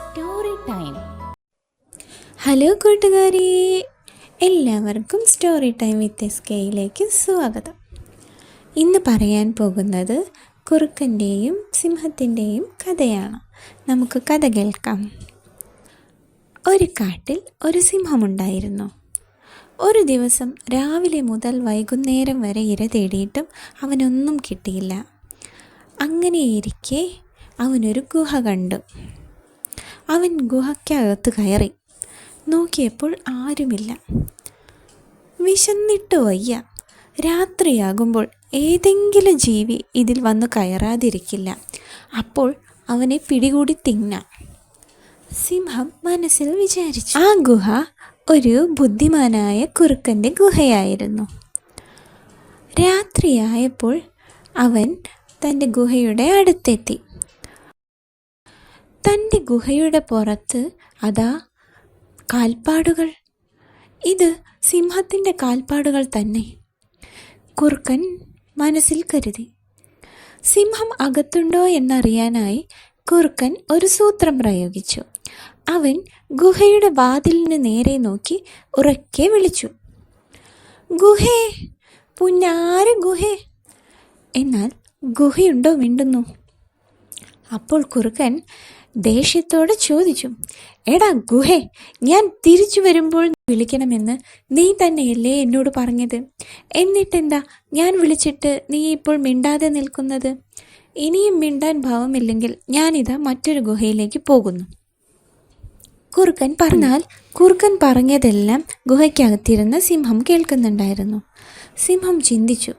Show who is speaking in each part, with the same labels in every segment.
Speaker 1: Story time hello കൂട്ടുകാരി എല്ലാവർക്കും story time with S കെയിലേക്ക് സ്വാഗതം. ഇന്ന് പറയാൻ പോകുന്നത് കുറുക്കന്റെയും സിംഹത്തിന്റെയും കഥയാണ്. നമുക്ക് കഥ കേൾക്കാം. ഒരു കാട്ടിൽ ഒരു സിംഹമുണ്ടായിരുന്നു. ഒരു ദിവസം രാവിലെ മുതൽ വൈകുന്നേരം വരെ ഇര തേടിയിട്ടും അവനൊന്നും കിട്ടിയില്ല. അങ്ങനെയിരിക്കെ അവനൊരു ഗുഹ കണ്ടു. അവൻ ഗുഹയ്ക്കകത്ത് കയറി. നോക്കിയപ്പോൾ ആരുമില്ല. വിശന്നിട്ട് വയ്യ. രാത്രിയാകുമ്പോൾ ഏതെങ്കിലും ജീവി ഇതിൽ വന്ന് കയറാതിരിക്കില്ല. അപ്പോൾ അവനെ പിടികൂടി തിന്നാം. സിംഹം മനസ്സിൽ വിചാരിച്ചു. ആ ഗുഹ ഒരു ബുദ്ധിമാനായ കുറുക്കന്റെ ഗുഹയായിരുന്നു. രാത്രിയായപ്പോൾ അവൻ തന്റെ ഗുഹയുടെ അടുത്തെത്തി. തന്റെ ഗുഹയുടെ പുറത്ത് അതാ കാൽപ്പാടുകൾ. ഇത് സിംഹത്തിന്റെ കാൽപ്പാടുകൾ തന്നെ. കുറുക്കൻ മനസ്സിൽ കരുതി. സിംഹം അകത്തുണ്ടോ എന്നറിയാനായി കുറുക്കൻ ഒരു സൂത്രം പ്രയോഗിച്ചു. അവൻ ഗുഹയുടെ വാതിലിന് നേരെ നോക്കി ഉറക്കെ വിളിച്ചു. ഗുഹേ പുന്നാര ഗുഹേ. എന്നാൽ ഗുഹയുണ്ടോ മിണ്ടുന്നു? അപ്പോൾ കുറുക്കൻ ദേഷ്യത്തോടെ ചോദിച്ചു എടാ ഗുഹേ ഞാൻ തിരിച്ചു വരുമ്പോൾ വിളിക്കണമെന്ന് നീ തന്നെയല്ലേ എന്നോട് പറഞ്ഞത്? എന്നിട്ടെന്താ ഞാൻ വിളിച്ചിട്ട് നീ ഇപ്പോൾ മിണ്ടാതെ നിൽക്കുന്നത്? ഇനിയും മിണ്ടാൻ ഭാവമില്ലെങ്കിൽ ഞാനിതാ മറ്റൊരു ഗുഹയിലേക്ക് പോകുന്നു. കുറുക്കൻ പറഞ്ഞാൽ കുറുക്കൻ പറഞ്ഞതെല്ലാം ഗുഹയ്ക്കകത്തിരുന്ന് സിംഹം കേൾക്കുന്നുണ്ടായിരുന്നു. സിംഹം ചിന്തിച്ചു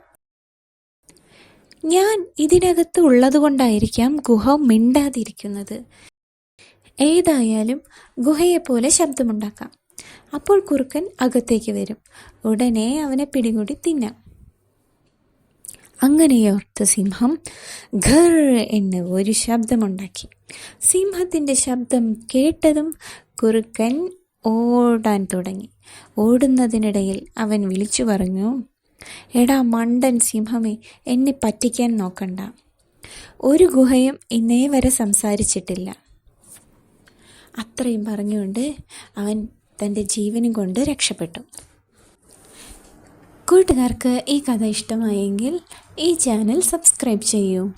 Speaker 1: ഞാൻ ഇതിനകത്ത് ഉള്ളതുകൊണ്ടായിരിക്കാം ഗുഹ മിണ്ടാതിരിക്കുന്നത്. ഏതായാലും ഗുഹയെപ്പോലെ ശബ്ദമുണ്ടാക്കാം. അപ്പോൾ കുറുക്കൻ അകത്തേക്ക് വരും. ഉടനെ അവനെ പിടികൂടി തിന്നാം. അങ്ങനെയോർത്ത് സിംഹം ഘർ എന്ന് ഒരു ശബ്ദമുണ്ടാക്കി. സിംഹത്തിന്റെ ശബ്ദം കേട്ടതും കുറുക്കൻ ഓടാൻ തുടങ്ങി. ഓടുന്നതിനിടയിൽ അവൻ വിളിച്ചു പറഞ്ഞു എടാ മണ്ടൻ സിംഹമേ എന്നെ പറ്റിക്കാൻ നോക്കണ്ട. ഒരു ഗുഹയും ഇന്നേ വരെ സംസാരിച്ചിട്ടില്ല. അത്രയും പറഞ്ഞുകൊണ്ട് അവൻ തന്റെ ജീവനും കൊണ്ട് രക്ഷപ്പെട്ടു. കൂട്ടുകാർക്ക് ഈ കഥ ഇഷ്ടമായെങ്കിൽ ഈ ചാനൽ സബ്സ്ക്രൈബ് ചെയ്യൂ.